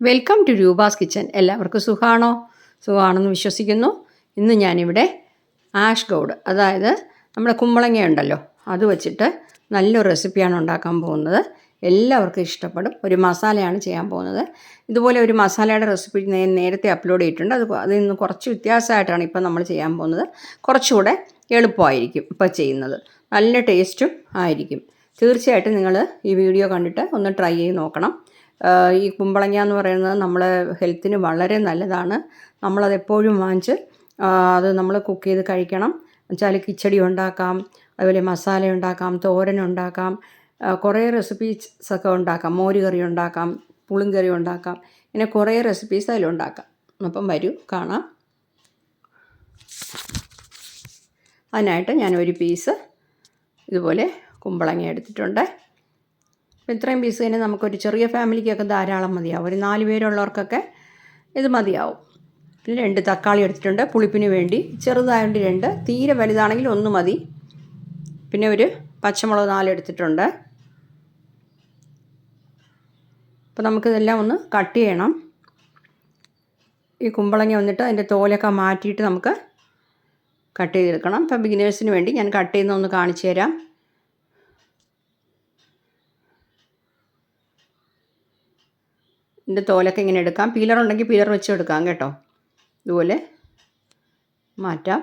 Welcome to Roopa's kitchen എല്ലാവർക്കും സുഖമാണോ സുഖമാണെന്ന് വിശ്വസിക്കുന്നു. ഇന്ന് ഞാനിവിടെ ആഷ് ഗൗഡ് അതായത് നമ്മുടെ കുമ്പളങ്ങ ഉണ്ടല്ലോ അത് വെച്ചിട്ട് നല്ലൊരു റെസിപ്പിയാണ് ഉണ്ടാക്കാൻ പോകുന്നത്. എല്ലാവർക്കും ഇഷ്ടപ്പെടും. ഒരു മസാലയാണ് ചെയ്യാൻ പോകുന്നത്. ഇതുപോലെ ഒരു മസാലയുടെ റെസിപ്പി ഞാൻ നേരത്തെ അപ്ലോഡ് ചെയ്തിട്ടുണ്ട്. അത് അതിൽ നിന്ന് കുറച്ച് വ്യത്യാസമായിട്ടാണ് ഇപ്പം നമ്മൾ ചെയ്യാൻ പോകുന്നത്. കുറച്ചുകൂടെ എളുപ്പമായിരിക്കും ഇപ്പോൾ ചെയ്യുന്നത്. നല്ല ടേസ്റ്റും ആയിരിക്കും. തീർച്ചയായിട്ടും നിങ്ങൾ ഈ വീഡിയോ കണ്ടിട്ട് ഒന്ന് ട്രൈ ചെയ്ത് നോക്കണം. ഈ കുമ്പളങ്ങ എന്ന് പറയുന്നത് നമ്മളെ ഹെൽത്തിന് വളരെ നല്ലതാണ്. നമ്മളത് എപ്പോഴും വാങ്ങിച്ച് അത് നമ്മൾ കുക്ക് ചെയ്ത് കഴിക്കണം. വെച്ചാൽ കിച്ചടി ഉണ്ടാക്കാം അതുപോലെ മസാല ഉണ്ടാക്കാം തോരൻ ഉണ്ടാക്കാം കുറേ റെസിപ്പീസ് ഒക്കെ ഉണ്ടാക്കാം. മോര് കറി ഉണ്ടാക്കാം പുളിങ്കറി ഉണ്ടാക്കാം. ഇങ്ങനെ കുറേ റെസിപ്പീസ് അതിലുണ്ടാക്കാം അപ്പം വരൂ കാണാം. അതിനായിട്ട് ഞാൻ ഒരു പീസ് ഇതുപോലെ കുമ്പളങ്ങ എടുത്തിട്ടുണ്ട്. അപ്പോൾ ഇത്രയും പീസ് തന്നെ നമുക്കൊരു ചെറിയ ഫാമിലിക്കൊക്കെ ധാരാളം മതിയാവും. ഒരു നാല് പേരുള്ളവർക്കൊക്കെ ഇത് മതിയാവും. പിന്നെ രണ്ട് തക്കാളി എടുത്തിട്ടുണ്ട്. പുളിപ്പിന് വേണ്ടി. ചെറുതായതുകൊണ്ട് രണ്ട്. തീരെ വലുതാണെങ്കിൽ ഒന്ന് മതി. പിന്നെ ഒരു പച്ചമുളക് നാല് എടുത്തിട്ടുണ്ട്. അപ്പോൾ നമുക്കിതെല്ലാം ഒന്ന് കട്ട് ചെയ്യണം. ഈ കുമ്പളങ്ങ വന്നിട്ട് അതിന്റെ തോലൊക്കെ മാറ്റിയിട്ട് നമുക്ക് കട്ട് ചെയ്തെടുക്കണം. ഇപ്പം ബിഗിനേഴ്സിന് വേണ്ടി ഞാൻ കട്ട് ചെയ്യുന്ന ഒന്ന് കാണിച്ചു തരാം. ഇതിന്റെ തോലൊക്കെ ഇങ്ങനെ എടുക്കാം. പീലർ ഉണ്ടെങ്കിൽ പീലർ വെച്ച് എടുക്കാം കേട്ടോ. ഇതുപോലെ മാറ്റാം.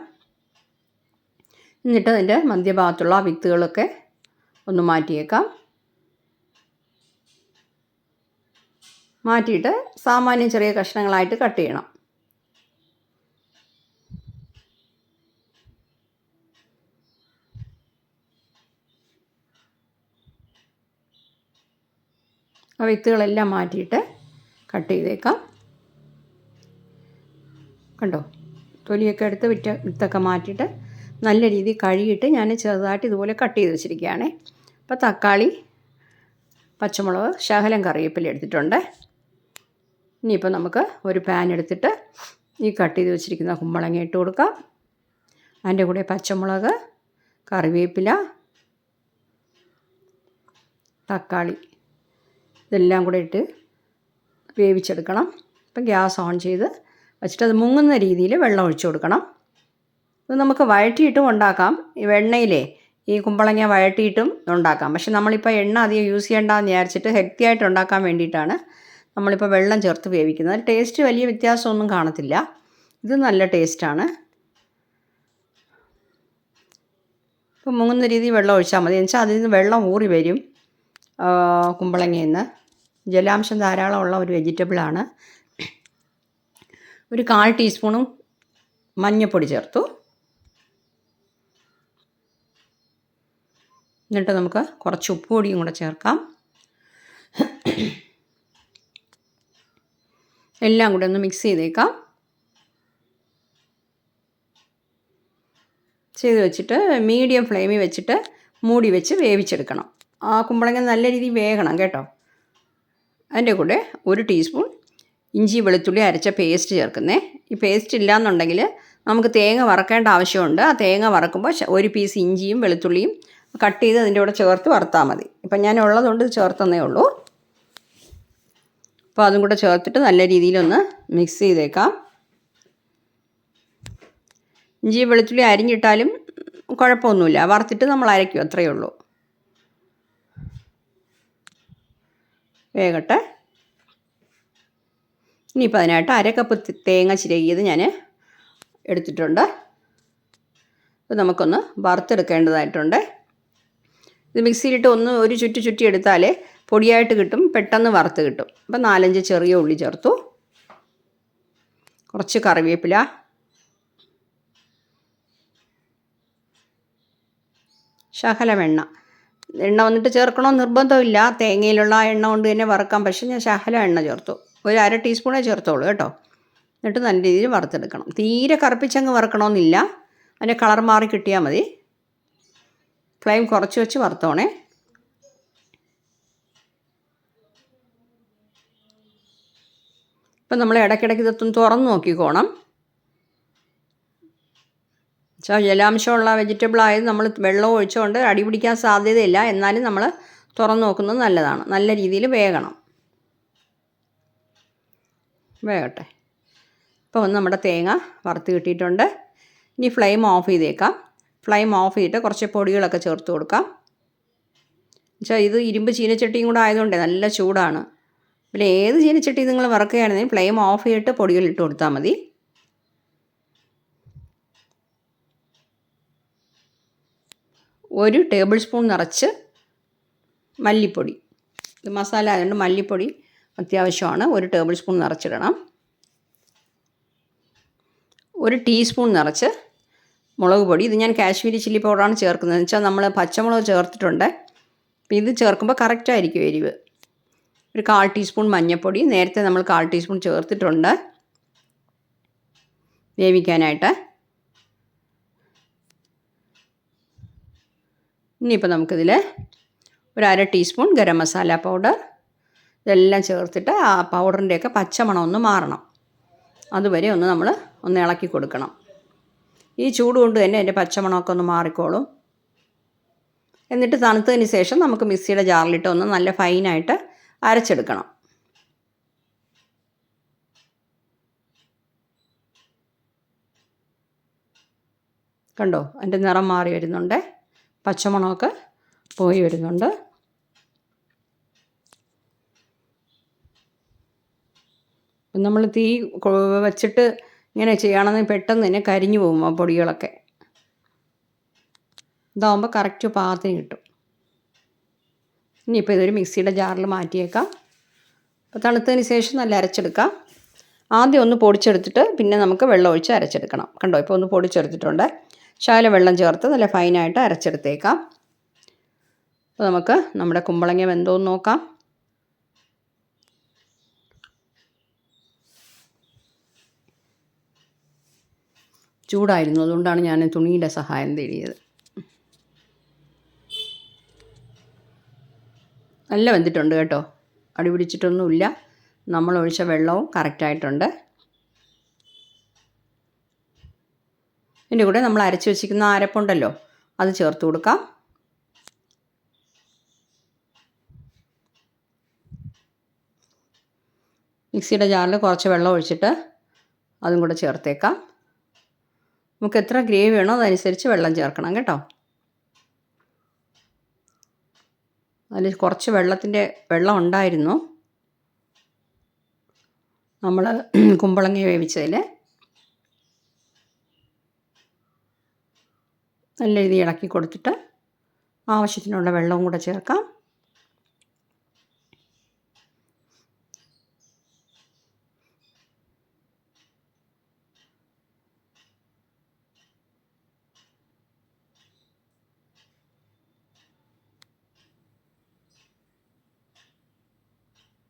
എന്നിട്ട് അതിന്റെ മധ്യഭാഗത്തുള്ള ആ വിത്തുകളൊക്കെ ഒന്ന് മാറ്റിയേക്കാം. മാറ്റിയിട്ട് സാമാന്യം ചെറിയ കഷ്ണങ്ങളായിട്ട് കട്ട് ചെയ്യണം. ആ വിത്തുകളെല്ലാം മാറ്റിയിട്ട് കട്ട് ചെയ്തേക്കാം കണ്ടോ? തൊലിയൊക്കെ എടുത്ത് വിറ്റ വിത്തൊക്കെ മാറ്റിയിട്ട് നല്ല രീതിയിൽ കഴുകിയിട്ട് ഞാൻ ചെറുതായിട്ട് ഇതുപോലെ കട്ട് ചെയ്ത് വെച്ചിരിക്കുകയാണ്. അപ്പോൾ തക്കാളി പച്ചമുളക് ശകലം കറിവേപ്പില എടുത്തിട്ടുണ്ട്. ഇനിയിപ്പോൾ നമുക്ക് ഒരു പാൻ എടുത്തിട്ട് ഈ കട്ട് ചെയ്ത് വെച്ചിരിക്കുന്ന കുമ്പളങ്ങ ഇട്ട് കൊടുക്കാം. അതിന്റെ കൂടെ പച്ചമുളക് കറിവേപ്പില തക്കാളി ഇതെല്ലാം കൂടെ ഇട്ട് വേവിച്ചെടുക്കണം. ഇപ്പം ഗ്യാസ് ഓൺ ചെയ്ത് വെച്ചിട്ട് അത് മുങ്ങുന്ന രീതിയിൽ വെള്ളം ഒഴിച്ചു കൊടുക്കണം. ഇത് നമുക്ക് വഴറ്റിയിട്ടും ഉണ്ടാക്കാം. ഈ വെണ്ണയിലേ ഈ കുമ്പളങ്ങ വഴറ്റിയിട്ടും ഉണ്ടാക്കാം. പക്ഷെ നമ്മളിപ്പോൾ എണ്ണ അധികം യൂസ് ചെയ്യേണ്ടെന്ന് വിചാരിച്ചിട്ട് ഹെൽത്തി ആയിട്ട് ഉണ്ടാക്കാൻ വേണ്ടിയിട്ടാണ് നമ്മളിപ്പോൾ വെള്ളം ചേർത്ത് വേവിക്കുന്നത്. ടേസ്റ്റ് വലിയ വ്യത്യാസമൊന്നും കാണത്തില്ല. ഇത് നല്ല ടേസ്റ്റാണ്. ഇപ്പം മുങ്ങുന്ന രീതിയിൽ വെള്ളം ഒഴിച്ചാൽ മതി. എന്നുവെച്ചാൽ അതിൽ നിന്ന് വെള്ളം ഊറി വരും കുമ്പളങ്ങയിൽ നിന്ന്. ജലാംശം ധാരാളമുള്ള ഒരു വെജിറ്റബിളാണ് ഒരു കാൽ ടീസ്പൂണും മഞ്ഞൾപ്പൊടി ചേർത്തു. എന്നിട്ട് നമുക്ക് കുറച്ച് ഉപ്പുപൊടിയും കൂടെ ചേർക്കാം. എല്ലാം കൂടെ ഒന്ന് മിക്സ് ചെയ്തേക്കാം. ചെയ്ത് വെച്ചിട്ട് മീഡിയം ഫ്ലെയിമിൽ വെച്ചിട്ട് മൂടി വെച്ച് വേവിച്ചെടുക്കണം. ആ കുമ്പളങ്ങ നല്ല രീതിയിൽ വേകണം കേട്ടോ. അതിന്റെ കൂടെ ഒരു ടീസ്പൂൺ ഇഞ്ചി വെളുത്തുള്ളി അരച്ച പേസ്റ്റ് ചേർക്കുന്നേ. ഈ പേസ്റ്റ് ഇല്ലയെന്നുണ്ടെങ്കിൽ നമുക്ക് തേങ്ങ വറക്കേണ്ട ആവശ്യമുണ്ട്. ആ തേങ്ങ വറക്കുമ്പോൾ ഒരു പീസ് ഇഞ്ചിയും വെളുത്തുള്ളിയും കട്ട് ചെയ്ത് അതിന്റെ കൂടെ ചേർത്ത് വറുത്താൽ മതി. ഇപ്പം ഞാൻ ഉള്ളതുകൊണ്ട് ചേർത്തന്നേ ഉള്ളൂ. അപ്പോൾ അതും കൂടെ ചേർത്തിട്ട് നല്ല രീതിയിലൊന്ന് മിക്സ് ചെയ്തേക്കാം. ഇഞ്ചി വെളുത്തുള്ളി അരിഞ്ഞിട്ടാലും കുഴപ്പമൊന്നുമില്ല. വറുത്തിട്ട് നമ്മൾ അരയ്ക്കും അത്രയേ ഉള്ളൂ. വേകട്ടെ ഇനിയിപ്പോൾ അതിനായിട്ട് അര കപ്പ് തേങ്ങ ചിരകിയത് ഞാൻ എടുത്തിട്ടുണ്ട്. അപ്പോൾ നമുക്കൊന്ന് വറുത്തെടുക്കേണ്ടതായിട്ടുണ്ട്. ഇത് മിക്സിയിലിട്ട് ഒന്ന് ഒരു ചുറ്റി ചുറ്റി എടുത്താൽ പൊടിയായിട്ട് കിട്ടും പെട്ടെന്ന് വറുത്ത് കിട്ടും. അപ്പം നാലഞ്ച് ചെറിയ ഉള്ളി ചേർത്തു. കുറച്ച് കറിവേപ്പില. ശകലം എണ്ണ വന്നിട്ട് ചേർക്കണോ നിർബന്ധമില്ല. തേങ്ങയിലുള്ള ആ എണ്ണ കൊണ്ട് തന്നെ വറക്കാം. പക്ഷേ ഞാൻ ശഹല എണ്ണ ചേർത്തു. ഒരു അര ടീസ്പൂണേ ചേർത്തോളൂ കേട്ടോ. എന്നിട്ട് നല്ല രീതിയിൽ വറുത്തെടുക്കണം. തീരെ കറുപ്പിച്ചങ്ങ് വറുക്കണമെന്നില്ല. അതിന്റെ കളർ മാറി കിട്ടിയാൽ മതി. ഫ്ലെയിം കുറച്ച് വെച്ച് വറുത്തോണേ. ഇപ്പം നമ്മൾ ഇടയ്ക്കിടയ്ക്ക് ഇതൊന്നും തുറന്ന് നോക്കിക്കോണം. വെച്ചാൽ ജലാംശമുള്ള വെജിറ്റബിൾ ആയത് നമ്മൾ വെള്ളം ഒഴിച്ചുകൊണ്ട് അടി പിടിക്കാൻ സാധ്യതയില്ല. എന്നാലും നമ്മൾ തുറന്നു നോക്കുന്നത് നല്ലതാണ്. നല്ല രീതിയിൽ വേകണം. വേകട്ടെ. ഇപ്പോൾ ഒന്ന് നമ്മുടെ തേങ്ങ വറുത്ത് കിട്ടിയിട്ടുണ്ട്. ഇനി ഫ്ലെയിം ഓഫ് ചെയ്തേക്കാം. ഫ്ലെയിം ഓഫ് ചെയ്തിട്ട് കുറച്ച് പൊടികളൊക്കെ ചേർത്ത് കൊടുക്കാം. വെച്ചാൽ ഇത് ഇരുമ്പ് ചീനച്ചട്ടിയും കൂടെ ആയതുകൊണ്ട് നല്ല ചൂടാണ്. പിന്നെ ഏത് ചീനച്ചട്ടി നിങ്ങൾ വറുക്കുകയാണെങ്കിൽ ഫ്ലെയിം ഓഫ് ചെയ്തിട്ട് പൊടികൾ ഇട്ട് കൊടുത്താൽ മതി. ഒരു ടേബിൾ സ്പൂൺ നിറച്ച് മല്ലിപ്പൊടി. ഇത് മസാല ആയതുകൊണ്ട് മല്ലിപ്പൊടി അത്യാവശ്യമാണ്. ഒരു ടേബിൾ സ്പൂൺ നിറച്ചിടണം. ഒരു ടീസ്പൂൺ നിറച്ച് മുളക് പൊടി. ഇത് ഞാൻ കാശ്മീരി ചില്ലി പൗഡറാണ് ചേർക്കുന്നത്. എന്ന് വെച്ചാൽ നമ്മൾ പച്ചമുളക് ചേർത്തിട്ടുണ്ട്. അപ്പോൾ ഇത് ചേർക്കുമ്പോൾ കറക്റ്റായിരിക്കും എരിവ്. ഒരു കാൽ ടീസ്പൂൺ മഞ്ഞൾപ്പൊടി നേരത്തെ നമ്മൾ കാൽ ടീസ്പൂൺ ചേർത്തിട്ടുണ്ട്. വേവിക്കാനായിട്ട്. ഇനിയിപ്പോൾ നമുക്കിതിൽ ഒരു അര ടീസ്പൂൺ ഗരം മസാല പൗഡർ ഇതെല്ലാം ചേർത്തിട്ട് ആ പൗഡറിന്റെയൊക്കെ പച്ചമണം ഒന്ന് മാറണം. അതുവരെ ഒന്ന് നമ്മൾ ഒന്ന് ഇളക്കി കൊടുക്കണം. ഈ ചൂട് കൊണ്ട് തന്നെ അതിന്റെ പച്ചമണമൊക്കെ ഒന്ന് മാറിക്കോളും. എന്നിട്ട് തണുത്തതിന് ശേഷം നമുക്ക് മിക്സിയുടെ ജാറിലിട്ട് ഒന്ന് നല്ല ഫൈനായിട്ട് അരച്ചെടുക്കണം. കണ്ടോ? അതിന്റെ നിറം മാറി വരുന്നുണ്ട്. പച്ചമണമൊക്കെ പോയി വരുന്നുണ്ട്. നമ്മൾ തീ വച്ചിട്ട് ഇങ്ങനെ ചെയ്യണമെന്ന് പെട്ടെന്ന് തന്നെ കരിഞ്ഞു പോകും ആ പൊടികളൊക്കെ. ഇതാവുമ്പോൾ കറക്റ്റ് പാകത്തിന് കിട്ടും. ഇനിയിപ്പോൾ ഇതൊരു മിക്സിയുടെ ജാറിൽ മാറ്റിയേക്കാം. അപ്പോൾ തണുത്തതിന് ശേഷം നല്ല അരച്ചെടുക്കാം. ആദ്യം ഒന്ന് പൊടിച്ചെടുത്തിട്ട് പിന്നെ നമുക്ക് വെള്ളം ഒഴിച്ച് അരച്ചെടുക്കണം. കണ്ടോ? ഇപ്പോൾ ഒന്ന് പൊടിച്ചെടുത്തിട്ടുണ്ട്. ശാല വെള്ളം ചേർത്ത് നല്ല ഫൈനായിട്ട് അരച്ചെടുത്തേക്കാം. അപ്പോൾ നമുക്ക് നമ്മുടെ കുമ്പളങ്ങ വെന്തോന്ന് നോക്കാം. ചൂടായിരുന്നു അതുകൊണ്ടാണ് ഞാൻ തുണിയുടെ സഹായം തേടിയത്. നല്ല വെന്തിട്ടുണ്ട് കേട്ടോ. അടിപിടിച്ചിട്ടൊന്നുമില്ല നമ്മൾ ഒഴിച്ച വെള്ളവും കറക്റ്റായിട്ടുണ്ട്. ഇതിന്റെ കൂടെ നമ്മൾ അരച്ച് വെച്ചിരിക്കുന്ന അരപ്പുണ്ടല്ലോ അത് ചേർത്ത് കൊടുക്കാം. മിക്സിയുടെ ജാറിൽ കുറച്ച് വെള്ളം ഒഴിച്ചിട്ട് അതും കൂടെ ചേർത്തേക്കാം. നമുക്ക് എത്ര ഗ്രേവി വേണോ അതനുസരിച്ച് വെള്ളം ചേർക്കണം കേട്ടോ. അതിൽ കുറച്ച് വെള്ളത്തിന്റെ വെള്ളം ഉണ്ടായിരുന്നു. നമ്മൾ കുമ്പളങ്ങ വേവിച്ചതിൽ. നല്ല രീതി ഇളക്കി കൊടുത്തിട്ട് ആവശ്യത്തിനുള്ള വെള്ളവും കൂടെ ചേർക്കാം.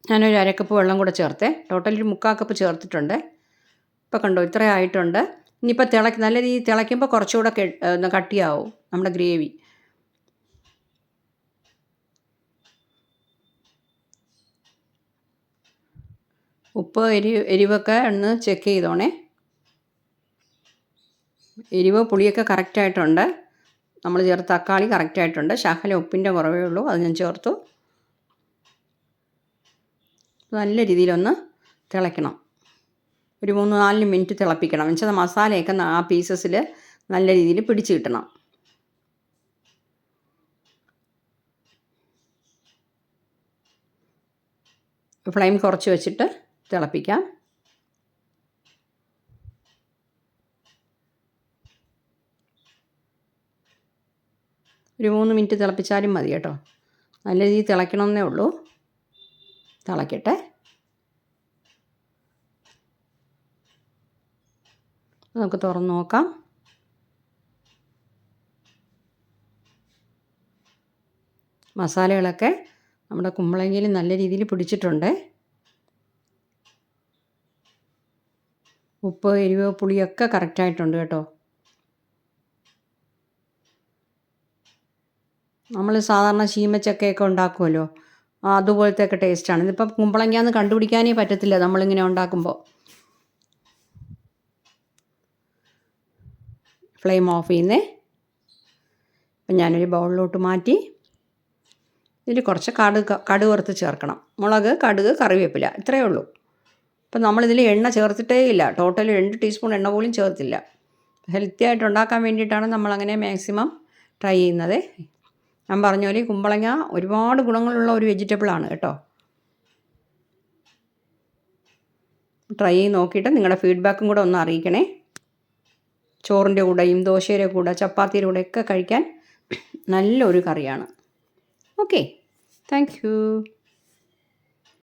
ഞാനൊരു അരക്കപ്പ് വെള്ളം കൂടെ ചേർത്തേ. ടോട്ടലി ഒരു മുക്കാൽ കപ്പ് ചേർത്തിട്ടുണ്ട്. ഇപ്പോൾ കണ്ടോ ഇത്ര ആയിട്ടുണ്ട്. ഇനിയിപ്പോൾ തിളക്ക് നല്ല രീതിയിൽ തിളയ്ക്കുമ്പോൾ കുറച്ചുകൂടെ കട്ടിയാവും നമ്മുടെ ഗ്രേവി. ഉപ്പ് എരി എരിവൊക്കെ ഒന്ന് ചെക്ക് ചെയ്തോണേ. എരിവ് പുളിയൊക്കെ കറക്റ്റായിട്ടുണ്ട് നമ്മൾ ചേർത്ത് തക്കാളി കറക്റ്റായിട്ടുണ്ട് ശകലം ഉപ്പിന്റെ കുറവേ ഉള്ളൂ. അത് ഞാൻ ചേർത്തു. നല്ല രീതിയിലൊന്ന് തിളയ്ക്കണം. ഒരു മൂന്ന് നാല് മിനിറ്റ് തിളപ്പിക്കണം. എന്നുവെച്ചാൽ മസാലയൊക്കെ ആ പീസസിൽ നല്ല രീതിയിൽ പിടിച്ച് കിട്ടണം. ഫ്ലെയിം കുറച്ച് വെച്ചിട്ട് തിളപ്പിക്കാം. ഒരു മൂന്ന് മിനിറ്റ് തിളപ്പിച്ചാലും മതി കേട്ടോ. നല്ല രീതിയിൽ തിളയ്ക്കണമെന്നേ ഉള്ളൂ. തിളയ്ക്കട്ടെ നമുക്ക് തുറന്ന് നോക്കാം. മസാലകളൊക്കെ നമ്മുടെ കുമ്പളങ്ങയിൽ നല്ല രീതിയിൽ പിടിച്ചിട്ടുണ്ട്. ഉപ്പ് എരിവ് പുളിയൊക്കെ കറക്റ്റായിട്ടുണ്ട് കേട്ടോ. നമ്മൾ സാധാരണ ചീമച്ചക്കയൊക്കെ ഉണ്ടാക്കുമല്ലോ. അതുപോലത്തെ ഒക്കെ ടേസ്റ്റാണ് ഇതിപ്പം കുമ്പളങ്ങാന്ന് കണ്ടുപിടിക്കാനേ പറ്റത്തില്ല നമ്മളിങ്ങനെ ഉണ്ടാക്കുമ്പോൾ ഫ്ലെയിം ഓഫ് ചെയ്യുന്നേ. അപ്പം ഞാനൊരു ബൗളിലോട്ട് മാറ്റി. ഇതിൽ കുറച്ച് കടുക് വറുത്ത് ചേർക്കണം. മുളക് കടുക് കറിവേപ്പില ഇത്രയേ ഉള്ളൂ. അപ്പം നമ്മളിതിൽ എണ്ണ ചേർത്തിട്ടേ ഇല്ല. ടോട്ടൽ രണ്ട് ടീസ്പൂൺ എണ്ണ പോലും ചേർത്തില്ല. ഹെൽത്തി ആയിട്ട് ഉണ്ടാക്കാൻ വേണ്ടിയിട്ടാണ് നമ്മളങ്ങനെ മാക്സിമം ട്രൈ ചെയ്യുന്നത്. ഞാൻ പറഞ്ഞ പോലെ കുമ്പളങ്ങ ഒരുപാട് ഗുണങ്ങളുള്ള ഒരു വെജിറ്റബിളാണ് കേട്ടോ. ട്രൈ ചെയ്ത് നോക്കിയിട്ട് നിങ്ങളുടെ ഫീഡ്ബാക്കും കൂടെ ഒന്ന് അറിയിക്കണേ. ചോറിന്റെ കൂടെയും ദോശയുടെ കൂടെ ചപ്പാത്തിയുടെ കൂടെ ഒക്കെ കഴിക്കാൻ നല്ലൊരു കറിയാണ്. Okay thank